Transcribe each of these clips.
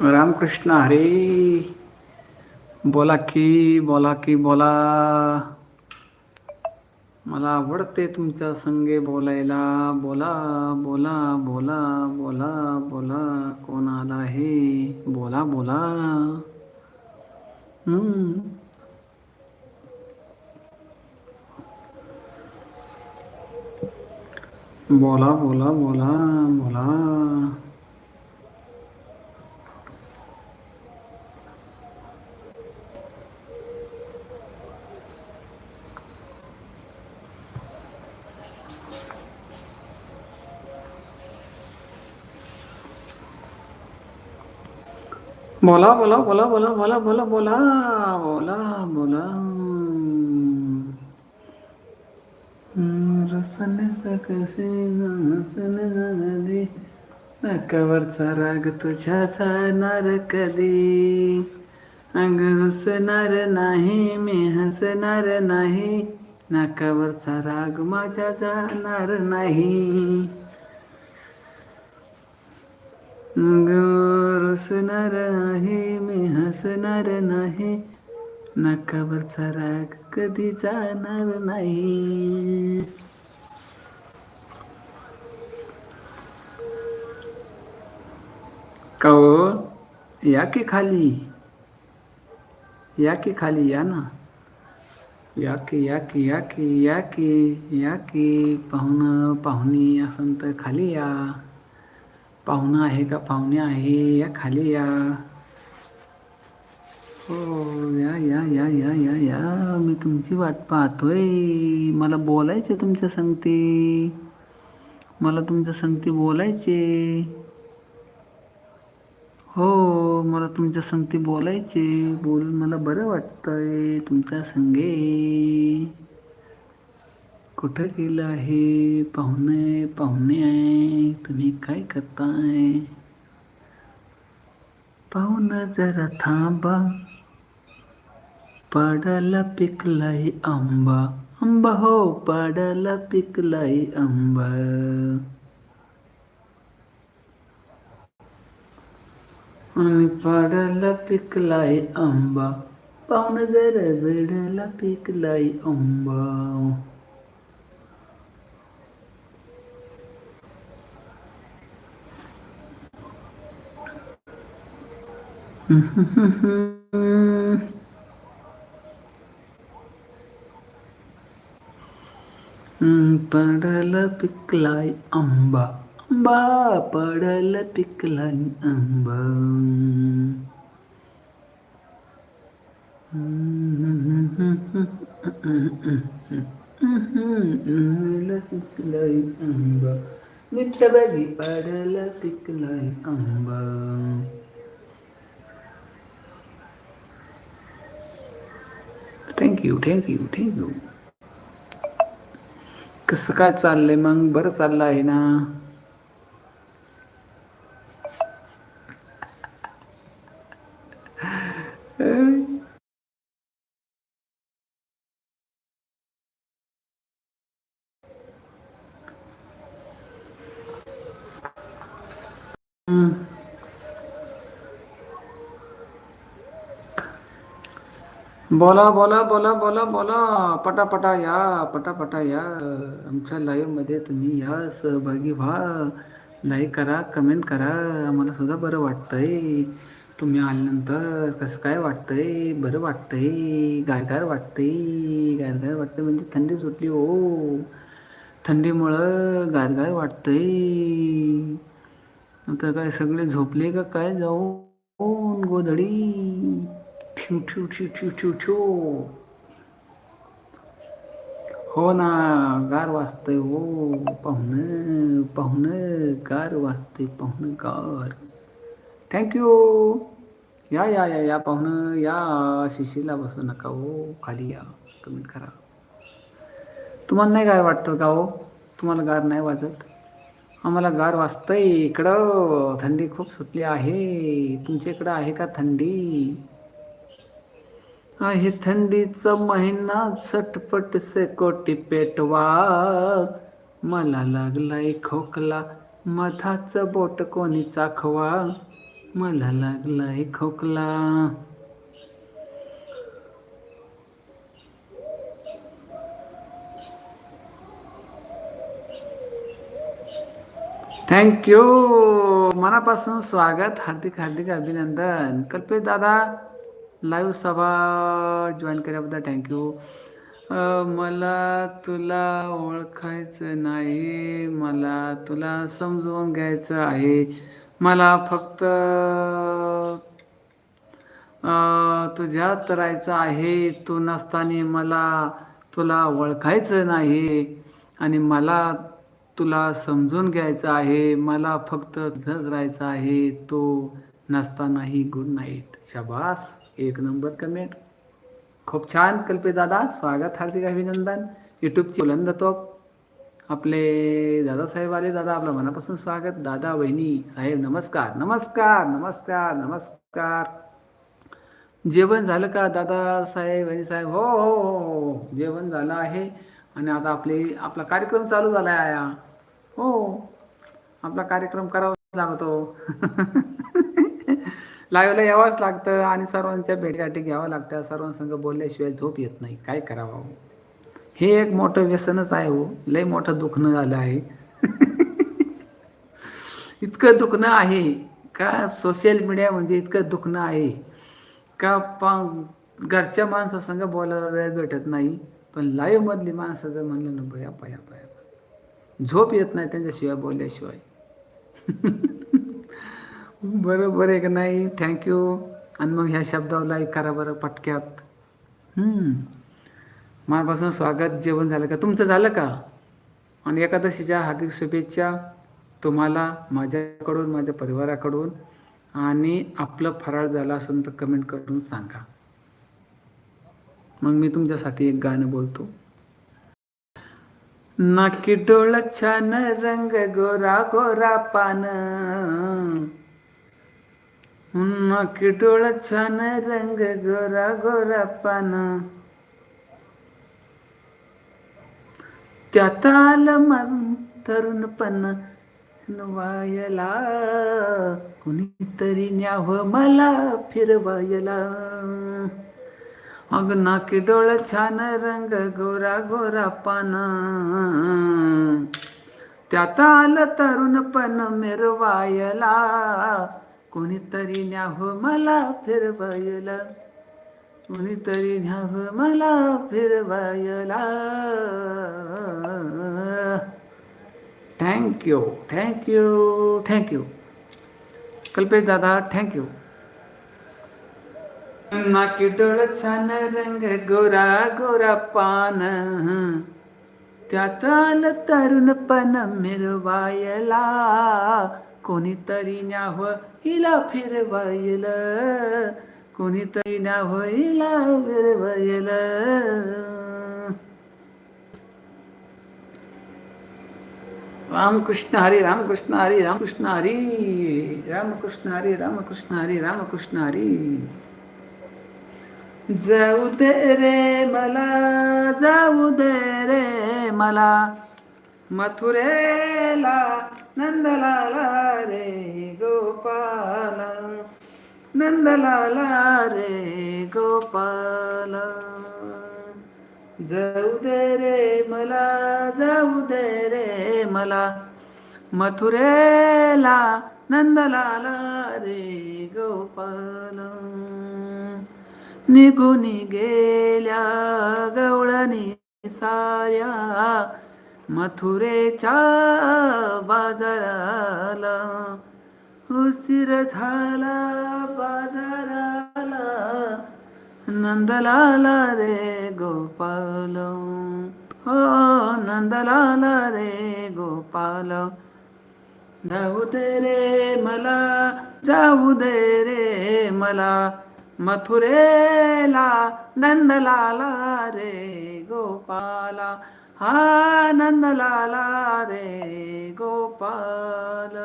रामकृष्ण हरे. बोला की बोला की बोला. मला आवडते तुमच्या संगे बोलायला. बोला बोला बोला बोला बोला. कोण आला आहे? बोला बोला. हम्म. बोला बोला बोला बोला. बोला बोला बोला बोला बोला बोला बोला बोला बोला. रसन सकसे हसन झाले नाकावरचा राग तुझ्या जाणार कधी? अंग हसणार नाही मी हसणार नाही. नाकावरचा राग माझ्या जाणार नाही. आहे हसणार नाही नाकावरचा राग कधी या की खाली? या की खाली या ना? या की या की या की या की या की पाहुणं पाहुणी असं तर खाली या? पाहुणं आहे का? पाहुणे आहे. या खाली या. हो या या या या या या. मी तुमची वाट पाहतोय. मला बोलायचे तुमच्या संगती. मला तुमच्या संगती बोलायचे हो मला तुमच्या संगती बोलायचे बोलून मला बरं वाटतंय तुमच्या संगे. कुठं गेलं आहे? पाहुणे पाहुणे आहे. तुम्ही काय करताय? पाहुणं जरा थांबा. पाडाला पिकलाय आंबा. आंबा हो पाडाला पिकलाय आंबा. आणि पाडाला पिकलाय आंबा. पाहुणं जरा बेडाला पिकलाय आंबा. പടല പിക്കിളായി അമ്പ. അമ്പ പടല പിക്കിളായി അമ്പ. പിക്കിളായി അമ്പ. വിട്ടവരി പടല പിക്കിളായി അമ്പ. थँक्यू थँक्यू थँक्यू कसं काय चाललंय मग? बरं चाललं आहे ना? बोला बोला बोला बोला बोला. पटापटा या पटापटा या. आमच्या लाईव्हमध्ये तुम्ही या सहभागी व्हा. लाईक करा कमेंट करा. आम्हाला सुद्धा बरं वाटतंय. तुम्ही आल्यानंतर कसं काय वाटतंय? बरं वाटतंय. गारगार वाटतंय. गारगार वाटतंय म्हणजे थंडी सुटली हो. थंडीमुळं गारगार वाटतंय. आता काय सगळे झोपले का? काय जाऊन गोधडी? ठ्यू ठ्यू ठ्यू ठ्यू ठ्यू ठ्यू हो ना गार वाजतंय हो पाहुणं पाहुणं गार वाजते पाहुणं गार. थँक्यू या या या या पाहुणं या शिशीला बसू नका हो खाली या कमेंट करा. तुम्हाला नाही गार वाटतं का हो? तुम्हाला गार नाही वाजत? आम्हाला गार वाजतंय इकडं. थंडी खूप सुटली आहे. तुमच्या इकडं आहे का थंडी? आहे थंडीचा महिना सटपट से कोटी पेटवा. मला लागलाय खोकला मधाचं बोट कोणी चाखवा. मला लागलाय खोकला. थँक्यू मनापासून स्वागत हार्दिक हार्दिक अभिनंदन. कल्पेश दादा लाईव्ह सभा जॉईन केल्याबद्दल थँक्यू मला तुला ओळखायचं नाही. मला तुला समजून घ्यायचं आहे. मला फक्त तुझ्यात राहायचं आहे. तू नसताना मला तुला ओळखायचं नाही. आणि मला तुला समजून घ्यायचं आहे. मला फक्त तुझंच राहायचं आहे. तो नसतानाही गुड नाईट शाबास. एक नंबर कमेंट. खूप छान कल्पे दादा. स्वागत हार्दिक अभिनंदन. यूट्यूबची बुलंद तोप आपले दादासाहेब आले. दादा आपलं मनापासून स्वागत. दादा वहिनी साहेब नमस्कार. नमस्कार नमस्कार नमस्कार. जेवण झालं का दादा साहेब वहिनी साहेब? हो हो हो हो, हो. जेवण झालं आहे. आणि आता आपले आपला कार्यक्रम चालू झाला आहे. आया हो. आपला कार्यक्रम करावाच लागतो. लाईव्हला यावंच लागतं आणि सर्वांच्या भेटगाठी घ्यावं लागतं. सर्वांसंग बोलल्याशिवाय झोप येत नाही. काय करावं हो? हे? एक मोठं व्यसनच आहे हो. लय मोठं दुखणं झालं आहे. इतकं दुखणं आहे. का सोशल मीडिया म्हणजे इतकं दुखणं आहे. का पा घरच्या माणसासंग बोलायला वेळ भेटत नाही. पण लाईव्हमधली माणसं जर म्हणलं ना भया पया पया झोप येत नाही त्यांच्याशिवाय बोलल्याशिवाय. बरोबर आहे का नाही? थँक्यू आणि मग ह्या शब्दावर लाईक करा बरं पटक्यात. मनापासून स्वागत जेवण झालं का? तुमचं झालं का? आणि एकादशीच्या हार्दिक शुभेच्छा तुम्हाला माझ्याकडून माझ्या परिवाराकडून. आणि आपलं फराळ झालं असेल तर कमेंट करून सांगा. मग मी तुमच्यासाठी एक गाणं बोलतो. नाकी डोळ छान रंग गोरा गोरा पान. नाकी डोळ छान रंग गोरा गोरा पान. त्यात आलं मन तरुणपण वायला कुणीतरी न्यावं मला फिरवायला. अग नाकी डोळ छान रंग गोरा गोरा पान. त्यात आलं तरुणपण मिरवायला. कोणीतरी न्यावं मला फिरवायला. कोणीतरी न्यावं मला फिरवायला. Thank you thank you thank you Kalpesh दादा थँक्यू नाकी डोळ छान रंग गोरा गोरा पान. त्यात आलं तरुणपण मिरवायला. कोणीतरी न्याव हिला फिरवायल. कोणीतरी न्याव हिला फिरवायल. रामकृष्ण हरी रामकृष्ण हरी रामकृष्ण हरी. रामकृष्ण हरी रामकृष्ण हरी रामकृष्ण हरी. जाऊ दे रे मला जाऊ दे रे मला. मथुरेला नंदलाला रे गोपाल नंदलाला रे गोपाल. जाऊ दे रे मला जाऊ दे रे मला मथुरेला नंदलाला रे गोपाल. निघून गेल्या गवळणी साऱ्या मथुरेच्या बाजाराला उशीर झाला बाजाराला नंदलाला रे गोपाल. हो नंदलाला रे गोपाल. जाऊ दे रे मला जाऊ दे रे मला मथुरेला नंदलाला रे गोपाला. हा नंदलाला रे गोपाल।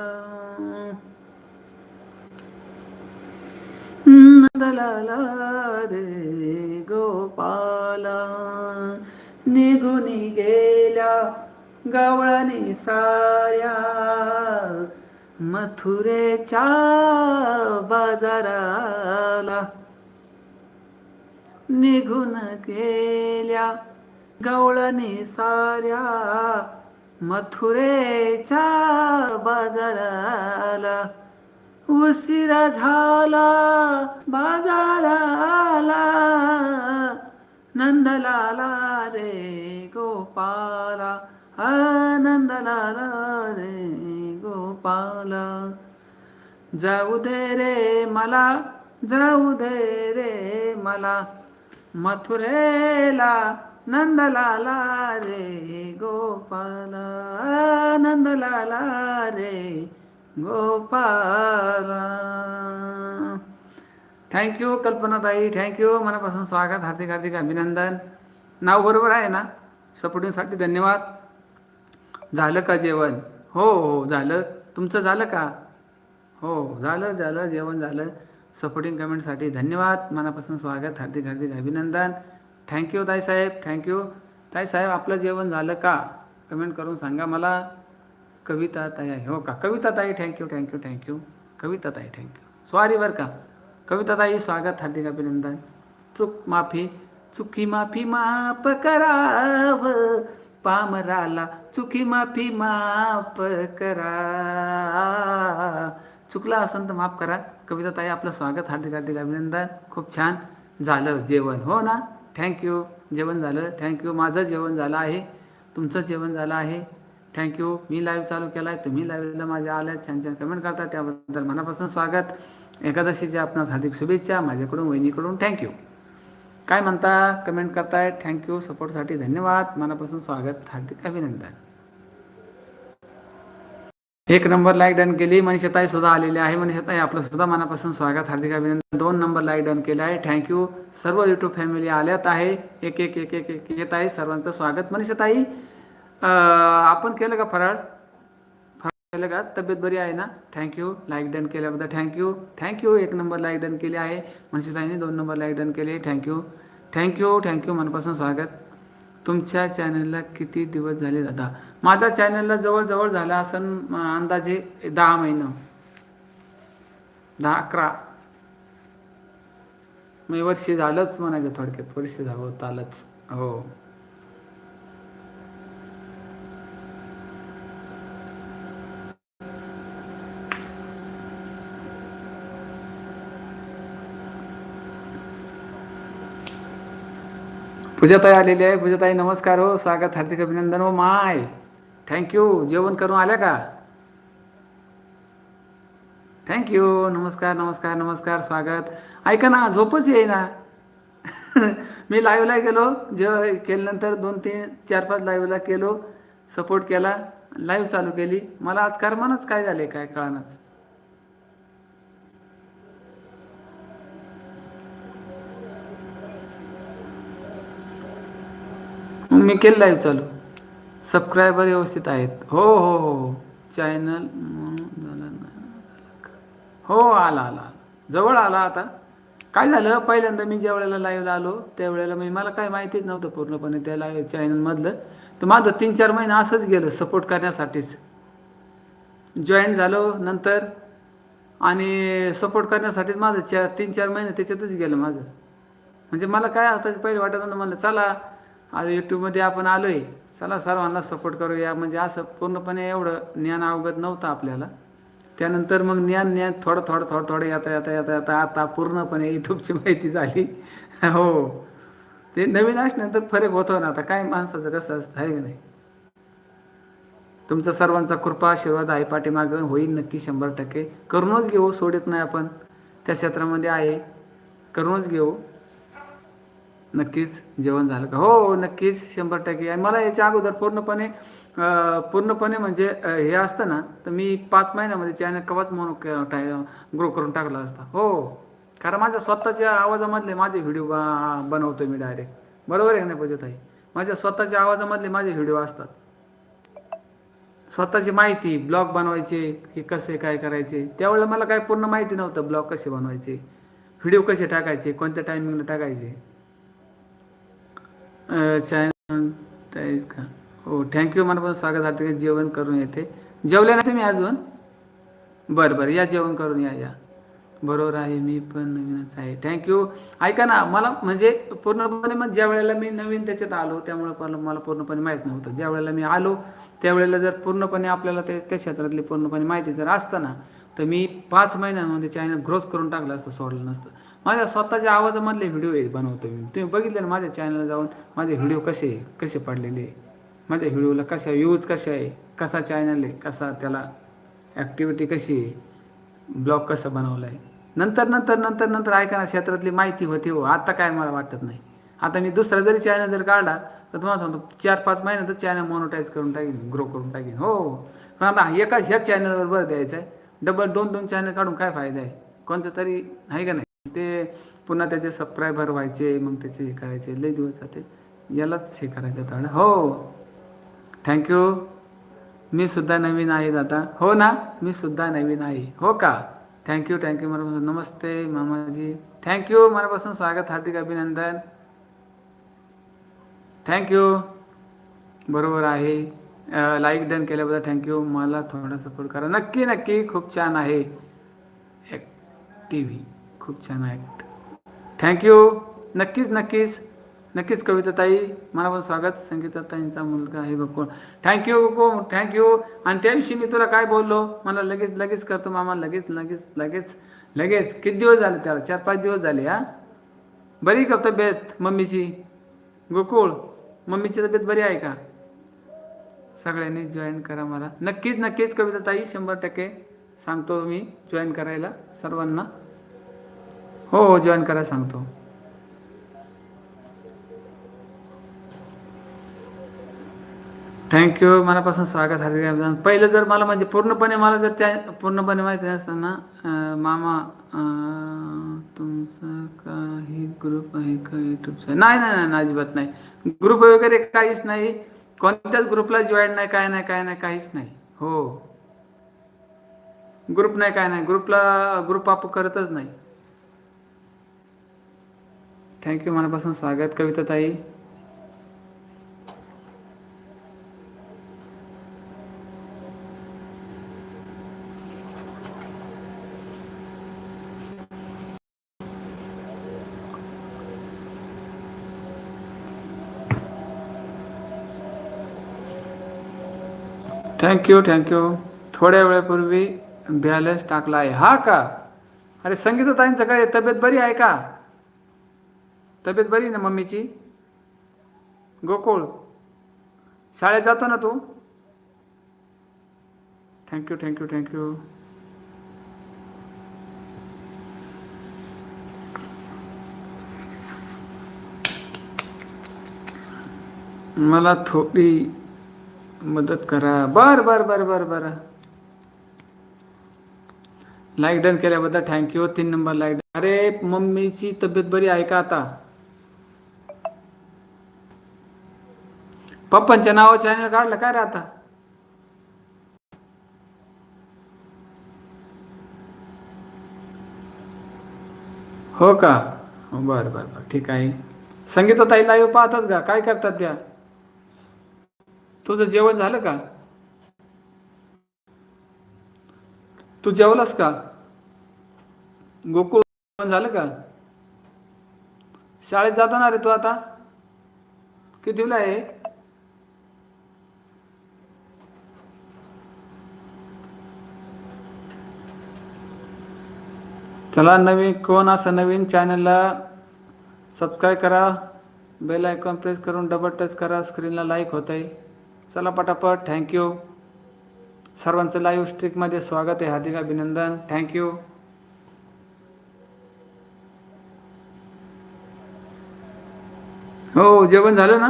नंदलाला रे गोपाला। निघून गेल्या गवळणी साऱ्या मथुरेच्या बाजाराला. निघून गेल्या गवळणी साऱ्या मथुरेच्या बाजाराला. उशिरा झाला बाजाराला. नंदलाला रे गोपाला. आनंदलाला रे गोपाला. जाऊ दे रे मला जाऊ दे रे मला. मथुरेला नंदलाला रे गोपाला. नंदलाला रे गोपाला थँक्यू कल्पनाताई. थँक्यू मनापासून स्वागत हार्दिक हार्दिक अभिनंदन. नाव बरोबर आहे ना? सपोर्टिंगसाठी धन्यवाद. झालं का जेवण? हो हो झालं. तुमचं झालं का? हो झालं झालं. जेवण झालं. सपोर्टिंग कमेंटसाठी धन्यवाद. मनापासून स्वागत हार्दिक हार्दिक अभिनंदन. थँक्यू ताई साहेब. थँक्यू ताई साहेब आपलं जेवण झालं का? कमेंट करून सांगा मला. कविता ताई आहे. हो का? कविता ताई थँक्यू थँक्यू थँक्यू कविता ताई थँक्यू सॉरी बरं का. कविता ताई स्वागत. हार्दिक अभिनंदन. चूक माफी चुकी माफी माफ कराव. पामराला चुकी माफी माफ करा. चुकला असेल तर माफ करा. कविता ताई आपलं स्वागत. हार्दिक हार्दिक अभिनंदन. खूप छान झालं जेवण. हो ना? थँक्यू जेवण झालं. थँक्यू माझं जेवण झालं आहे. तुमचं जेवण झालं आहे. थँक्यू मी लाईव्ह चालू केला आहे तुम्ही लाईव्हला माझ्या आल्या छान छान कमेंट करता त्याबद्दल मनापासून स्वागत. एकादशीच्या आपणास हार्दिक शुभेच्छा. माझ्याकडून वहिनीकडून थँक्यू काय म्हणता? कमेंट करताय. थँक्यू सपोर्टसाठी धन्यवाद. मनापासून स्वागत. हार्दिक अभिनंदन. एक नंबर लाईक डन केली. मनीषताई सुद्धा आलेली आहे. मनीषताई आपलं सुद्धा मनापासून स्वागत. हार्दिक अभिनंदन. दोन नंबर लाईक डन केले आहे. थँक्यू सर्व युट्यूब फॅमिली आल्यात आहे. एक एक एक एक एक येत आहे. सर्वांचं स्वागत. मनीषताई आपण केलं का फराळ? फराळ केलं का? तब्येत बरी आहे ना? थँक्यू लाईक डन केल्याबद्दल थँक्यू थँक्यू एक नंबर लाईक डन केली आहे. मनीषताईने दोन नंबर लाईक डन केले. Thank you thank you thank you मनापासून स्वागत. तुमच्या चॅनलला किती दिवस झाले दादा? माझ्या चॅनलला जवळजवळ झाला असं अंदाजे दहा महिनं. दहा अकरा. मी वर्षी झालंच म्हणायचं थोडक्यात. वर्ष झालं आलंच. हो. पूजाताई आलेली आहे. पूजाताई नमस्कार हो. स्वागत हार्दिक अभिनंदन हो. माय थँक्यू जेवण करून आल्या का? थँक्यू नमस्कार नमस्कार नमस्कार. स्वागत. ऐका ना झोपच येई ना मी लाईव्हला गेलो. जे केल्यानंतर दोन तीन चार पाच लाईव्हला केलो. सपोर्ट केला. लाईव्ह चालू केली. मला आज करमानच काय झाले काय कळानच. मी केलं लाईव्ह चालू. सबस्क्रायबर व्यवस्थित आहेत. हो हो हो हो. चॅनल हो आला आला. जवळ आला आता. काय झालं? पहिल्यांदा मी ज्या वेळेला लाईव्हला आलो त्यावेळेला मी मला काय माहितीच नव्हतं पूर्णपणे त्या लाईव्ह चॅनलमधलं तर माझं तीन चार महिने असंच गेलं सपोर्ट करण्यासाठीच. जॉईन झालो नंतर. आणि सपोर्ट करण्यासाठीच माझं चार तीन चार महिने त्याच्यातच गेलं माझं. म्हणजे मला काय आता पहिले वाटत नव्हतं. म्हणलं चला आज यूट्यूबमध्ये आपण आलो आहे चला सर्वांना सपोर्ट करूया. म्हणजे असं पूर्णपणे एवढं ज्ञान अवगत नव्हतं आपल्याला. त्यानंतर मग ज्ञान ज्ञान थोडं थोडं थोडं थोडं येता येता येता येता आता पूर्णपणे यूट्यूबची माहिती झाली. हो. ते नवीन असल्यानंतर फरक होतो ना आता. काय माणसाचं कसं असतं आहे की नाही? तुमचा सर्वांचा कृपा आशीर्वाद आहे पाठीमागं होईल नक्की शंभर टक्के. करूनच घेऊ सोडत नाही आपण. त्या क्षेत्रामध्ये आहे. करूनच घेऊ. नक्कीच जेवण झालं का? हो, हो नक्कीच शंभर टक्के. आणि मला याच्या अगोदर पूर्णपणे पूर्णपणे म्हणजे हे असतं ना तर मी पाच महिन्यामध्ये चॅनल कवाच म्हणून ग्रो करून टाकला असता. हो कारण माझ्या स्वतःच्या आवाजामधले माझे व्हिडिओ बनवतो मी डायरेक्ट बरोबर आहे नाही पाहिजे ताई? माझ्या स्वतःच्या आवाजामधले माझे व्हिडिओ असतात. स्वतःची माहिती ब्लॉग बनवायचे हे कसे काय करायचे त्यावेळेला मला काय पूर्ण माहिती नव्हतं ब्लॉग कसे बनवायचे व्हिडिओ कसे टाकायचे कोणत्या टायमिंगला टाकायचे. चॅनल टाईज का? हो थँक्यू मनापासून स्वागत हार्दिक जेवण करून येते. जेवले ना तुम्ही अजून? बरं बरं या जेवण करून या या. बरोबर आहे मी पण नवीनच आहे. थँक्यू ऐका ना मला म्हणजे पूर्णपणे मग ज्या वेळेला मी नवीन त्याच्यात आलो त्यामुळे मला मला पूर्णपणे माहीत नव्हतं. ज्या वेळेला मी आलो त्यावेळेला जर पूर्णपणे आपल्याला ते त्या क्षेत्रातली पूर्णपणे माहिती जर असतं ना तर मी पाच महिन्यांमध्ये चॅनल ग्रोथ करून टाकलं असतं सोडलं नसतं. माझ्या स्वतःच्या आवाजामधले व्हिडिओ बनवतो मी. तुम्ही बघितले ना माझ्या चॅनलला जाऊन माझे व्हिडिओ कसे कसे पडलेले? माझ्या व्हिडिओला कशा व्ह्यूज कसे आहे? कसा चॅनल आहे? कसा त्याला ॲक्टिव्हिटी कशी आहे? ब्लॉग कसं बनवलं आहे नंतर नंतर नंतर नंतर ऐकाना क्षेत्रातली माहिती होती हो. आता काय मला वाटत नाही. आता मी दुसरा जरी चॅनल जर काढला तर तुम्हाला सांगतो चार पाच महिन्यातच चॅनल मोनोटाईज करून टाकीन ग्रो करून टाकीन. हो. पण आता एका ह्याच चॅनलवर बरं द्यायचं आहे डबल दोन दोन चॅनल काढून काय फायदा आहे? कोणतं तरी आहे का नाही? ते पुन्हा त्याचे सबस्क्रायबर व्हायचे मग त्याचे हे करायचे लई दिवस जाते. यालाच हे करायचं थोडं हो. थँक्यू मी सुद्धा नवीन आहे दादा. हो ना? मी सुद्धा नवीन आहे. हो का? थँक्यू थँक्यू मला नमस्ते मामाजी. थँक्यू मनापासून स्वागत हार्दिक अभिनंदन. थँक्यू बरोबर आहे. लाईक डन केल्याबद्दल थँक्यू मला थोडा सपोर्ट करा. नक्की नक्की. खूप छान आहे. टी व्ही खूप छान ॲक्ट थँक्यू नक्कीच नक्कीच. नक्कीच कविताताई मला पण स्वागत. संगीताताईंचा मुलगा आहे गोकुळ थँक्यू गोकुळ थँक्यू आणि त्याविषयी मी तुला काय बोललो? मला लगेच लगेच करतो मामा. लगेच लगेच लगेच लगेच. किती दिवस झाले त्याला? चार पाच दिवस झाले हा? बरी का तब्येत मम्मीची? गोकुळ मम्मीची तब्येत बरी आहे का? सगळ्यांनी जॉईन करा मला. नक्कीच नक्कीच कविता ताई शंभर टक्के सांगतो मी जॉईन करायला सर्वांना. हो हो जॉईन करायला सांगतो. थँक्यू मनापासून स्वागत हार्दिक अभिनंदन. पहिलं जर मला म्हणजे पूर्णपणे मला जर त्या पूर्णपणे माहिती नसताना मामा तुमचा काही ग्रुप आहे का युट्यूबचा नाही नाही नाही, अजिबात नाही. ग्रुप वगैरे काहीच नाही. कोणत्याच ग्रुपला जॉईन नाही काय नाही काय नाही काहीच नाही. हो. ग्रुप नाही काय नाही. ग्रुपला ग्रुप आप करतच नाही. थँक्यू मनापासून स्वागत कविता ताई थँक्यू थँक्यू थोड्या वेळापूर्वी बॅलन्स टाकला आहे. हा का? अरे संगीताताईंचं काय तब्येत बरी आहे का? तब्येत बरी आहे ना मम्मीची? गोकुळ? शाळेत जातो ना तू? थँक्यू थँक्यू थँक्यू मला थोडी मदत करा. बर बर बर बर बर. लाईक डन केल्याबद्दल थँक्यू तीन नंबर लाईक अरे मम्मीची तब्येत बरी आहे का आता? पप्पांच्या नावा चॅनल काढलं काय रे आता? हो का? बर बर बर. ठीक आहे. संगीता ताई लाईव्ह पाहतात का? काय करतात त्या? तुझं जेवण झालं का? तू जेवलास का? गोकुळ झालं का? शाळेत जातो ना रे तू आता. कितीला आहे? चला नवीन कोण असं नवीन चॅनलला सबस्क्राईब करा. बेल आयकॉन प्रेस करून डबल टच करा. स्क्रीनला लाईक होत आहे चला पटापट थँक्यू सर्वांचं लाईव्ह स्ट्रीकमध्ये स्वागत आहे हार्दिक अभिनंदन थँक्यू हो जेवण झालं ना?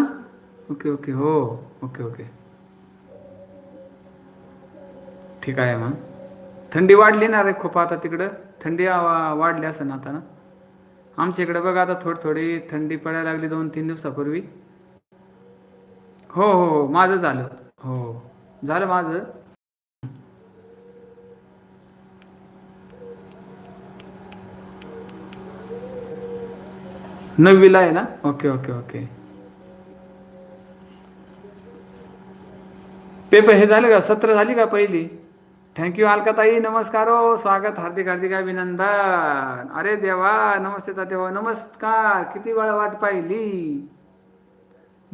ओके ओके हो ओके ओके ठीक आहे मग. थंडी वाढली ना रे खूप आता तिकडं? थंडी वाढली असं ना आता ना? आमच्या इकडे बघा आता थोडी थोडी थंडी पडायला लागली दोन तीन दिवसापूर्वी. हो, हो हो माझं झालं. हो झालं माझं. नववीला आहे ना? Okay okay okay. पेपर हे झालं का? सत्र झाली का पहिली? थँक्यू अलकाताई. नमस्कार. हो स्वागत हार्दिक हार्दिक अभिनंदन. अरे देवा नमस्ते देवा नमस्कार. किती वेळा वाट पाहिली?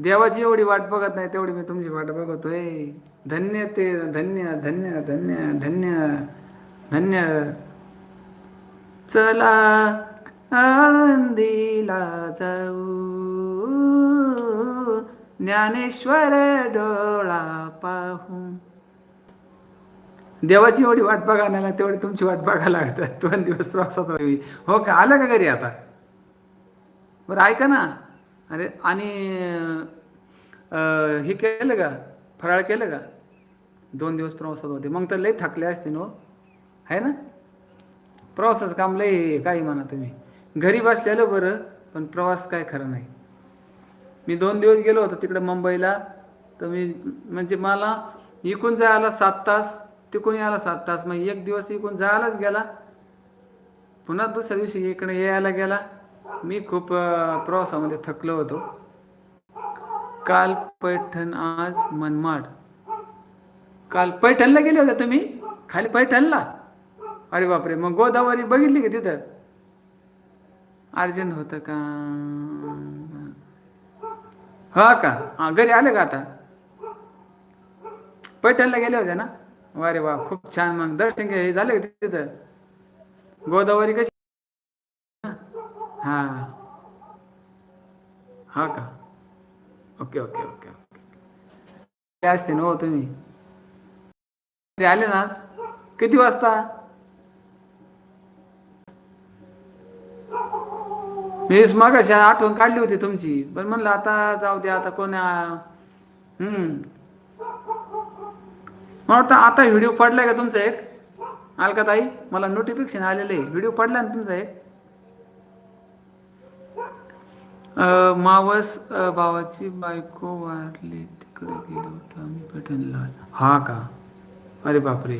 देवाची एवढी वाट बघत नाही तेवढी मी तुमची वाट बघतोय धन्य ते धन्य धन्य धन्य धन्य धन्य. चला आळंदीला जाऊ. ज्ञानेश्वर डोळा पाहू. देवाची एवढी वाट बघा नाही तेवढी तुमची वाट बघा लागतात. दोन दिवस प्रवासात होई हो का? आलं का घरी आता? बरं ऐका ना. अरे आणि हे केलं का? फराळ केलं का? दोन दिवस प्रवासात होते. मग तर लई थकले असते नो हो. आहे ना? प्रवासाचं काम लई काही म्हणा तुम्ही. घरी बसलेलं बरं पण प्रवास काय खरं नाही. मी दोन दिवस गेलो होतो तिकडे मुंबईला. तर मी म्हणजे मला इकून जायला सात तास तिकून यायला सात तास. मग एक दिवस इकून जायलाच गेला. पुन्हा दुसऱ्या दिवशी इकडे यायला गेला. मी खूप प्रवासामध्ये थकलो होतो. काल पैठण आज मनमाड. काल पैठणला गेले होते तुम्ही? खाली पैठणला? अरे बापरे मग गोदावरी बघितली का तिथं? अर्जंट होतं का? हा का? हा घरी आले का आता? पैठणला गेले होते ना? अरे वा खूप छान. मग दर्शन घ्या हे झालं का तिथं? गोदावरी कशी हा. हा का? Okay okay okay okay. असते ना हो तुम्ही? आले ना आज? किती वाजता? मी मगाशी आठवण काढली होती तुमची. पण म्हणलं आता जाऊ दे आता कोण मला वाटतं आता व्हिडिओ पडलाय का तुमचा एक? अलका ताई मला नोटिफिकेशन आलेलं आहे. व्हिडिओ पडला ना तुमचा एक? मावस भावाची बायको वारली तिकडे गेलो होतो आम्ही पैठणला हा का? अरे बापरे.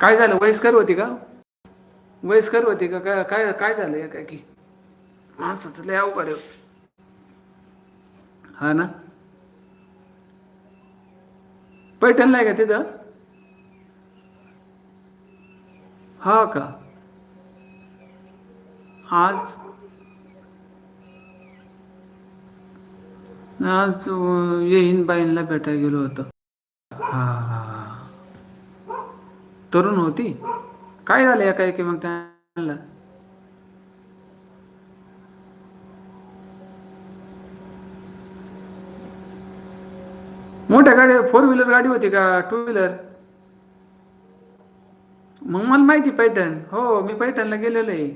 काय झालं? वयस्कर होती का? वयस्कर होती का? काय काय काय झालं या काय की माणसाचं लय अवघड. हा ना? पैठणला आहे का तिथं? हा का? आज आज येईन बाईंना भेटायला गेलो होतो. हा हा तरुण होती? काय झालं एका एकी मग त्यांना मोठ्या गाडी फोर व्हीलर गाडी होती का? टू व्हीलर मग मला माहिती पैठण. हो मी पैठणला गेलेलो आहे.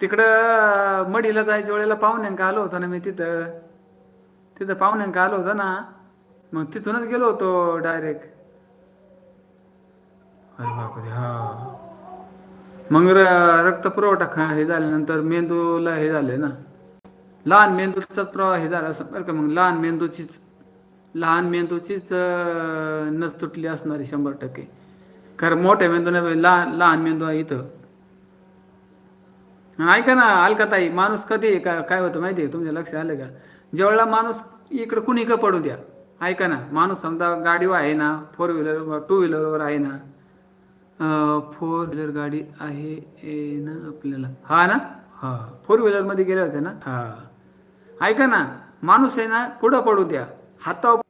तिकडं मडीला जायच्या वेळेला पाहुण्यांका आलो होतो ना मी तिथं. तिथं पाहुण्यांका आलो होतो ना मग तिथूनच गेलो होतो डायरेक्ट अरे बापरे हा. मग र- रक्तपुरवठा खा हे झाल्यानंतर मेंदूला हे झाले ना. लहान मेंदूचा प्रवाह हे झाला असं बरं का मग लहान मेंदूचीच लहान मेंदूचीच नस तुटली असणारी शंभर टक्के. कारण मोठ्या मेंदूने लहान लहान मेंदू आहे इथं. ऐका ना अलकाताई माणूस कधी आहे? का काय होतं माहिती आहे तुमच्या लक्ष आलं का? जेवढा माणूस इकडं कुणी का पडू द्या ऐका ना माणूस समजा गाडीवर आहे ना फोर व्हीलर टू व्हीलरवर आहे ना फोर व्हीलर गाडी आहे ना आपल्याला. हा ना? हा. फोर व्हीलरमध्ये गेले होते ना? हा. ऐका ना माणूस आहे ना कुठं पडू द्या? हातावर